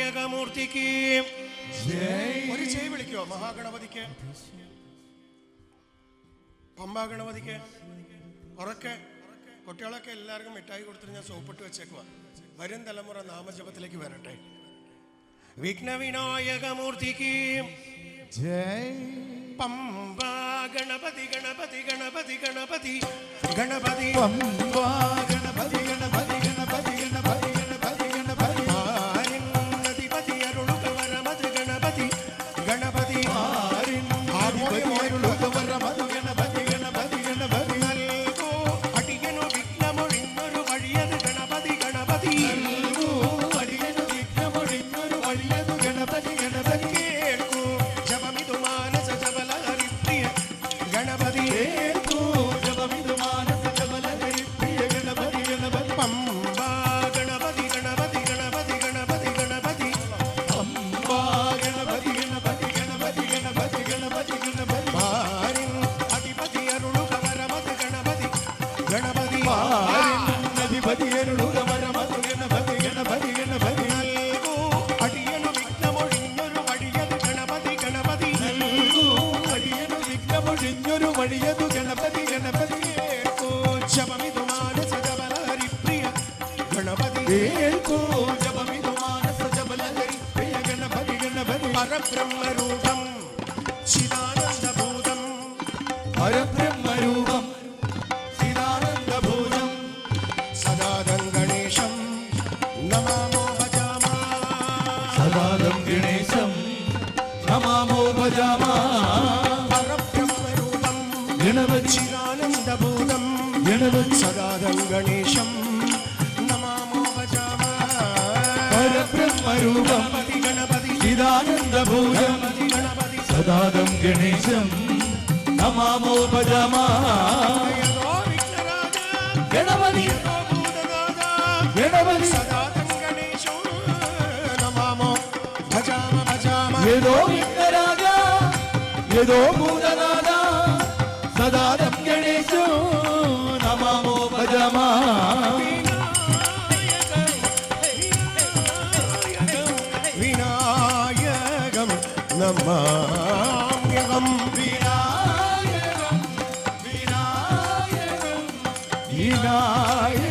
ത്രിയകമൂർത്തിക്ക് ഒരു ചെയ് വിളിക്കോ മഹാഗണപതിക്ക്? പമ്പാ ഗണപതിക്ക്? ഉറക്കെ. കുട്ടികളൊക്കെ എല്ലാവർക്കും മിഠായി കൊടുത്തിട്ട് ഞാൻ സോപ്പിട്ട് വെച്ചേക്കുവാ. വരും തലമുറ നാമജപത്തിലേക്ക് വരട്ടെ. വിഘ്ന വിനായകമൂർത്തിക്ക് ജയ്. പമ്പ ഗണപതി ഗണപതി ഗണപതി ഗണപതി. ഗണപതി. പമ്പാ ഗണപതി ഗണപതി കേൾക്കൂ ജപമിതു മാനസ ജപലഹരി പ്രിയ ഗണപതി ഗണപതി బ్రహ్మరూపం చిదానందభూజం సదాదం గణేశం నమామోపజమా గణపతి గణపతి ఏదో రాజా ఏదో భూతనాథ సదాద വിനായകം നമാമ്യകം വിനായകം വിനായകം വിനായകം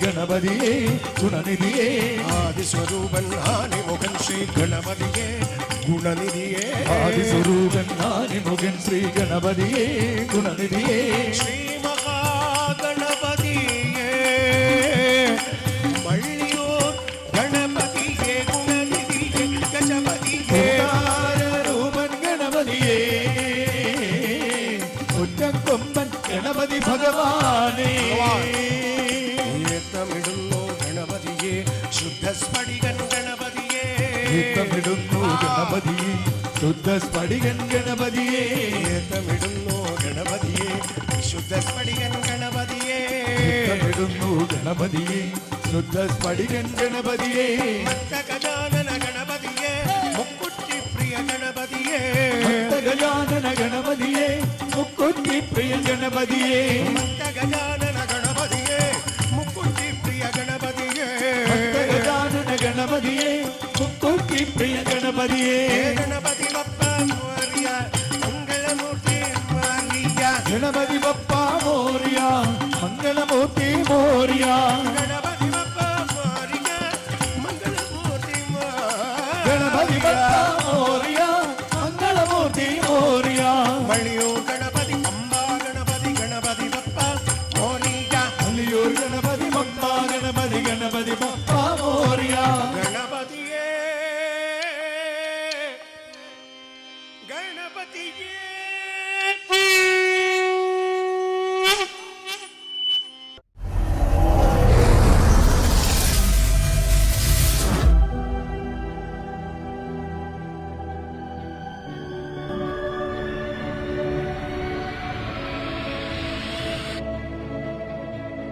ഗണപതിയേ ഗുണനിധിയേ. ആദിസ്വരൂപൻ നാനിമുഖൻ ശ്രീ ഗണപതിയേ. ഗുണനിധിയേ. ആദിസ്വരൂപൻ ആദിമുഖൻ ശ്രീ ഗണപതിയേ ഗുണനിധിയേ. ശ്രീ മഹാഗണപതിയെ. മള്ളിയൂർ ഗണപതിയെ ഗുണനിധിയെ ഗജപതിയെ. രൂപൻ ഗണപതിയേ. ഒറ്റക്കൊമ്പൻ ഗണപതി ഭഗവാനേ ശുദ്ധസ്ഫടികൻ ഗണപതിയെ. ഗീതമിടുന്നു ഗണപതിയെ. ശുദ്ധ സ്ഫടികൻ ഗണപതിയേ. ഏത്തമിടുന്നു ഗണപതിയെ. ശുദ്ധസ്ഫടികൻ ഗണപതിയെ. ഗീതമിടുന്നു ഗണപതിയെ. ശുദ്ധ സ്ഫടികൻ ഗണപതിയേ. ഗജാനന ഗണപതിയെ. മുക്കുറ്റി പ്രിയ ഗണപതിയെ. ഗജാനന ഗണപതിയെ. മുക്കുറ്റി പ്രിയ ഗണപതിയെ. ഗജാനന மூர்த்தி பிரிய கணபதியே. கணபதி பப்பா மோரியா மங்கள மூர்த்தி மாரியா கணபதி பப்பா ಗಣಪತಿಗೆ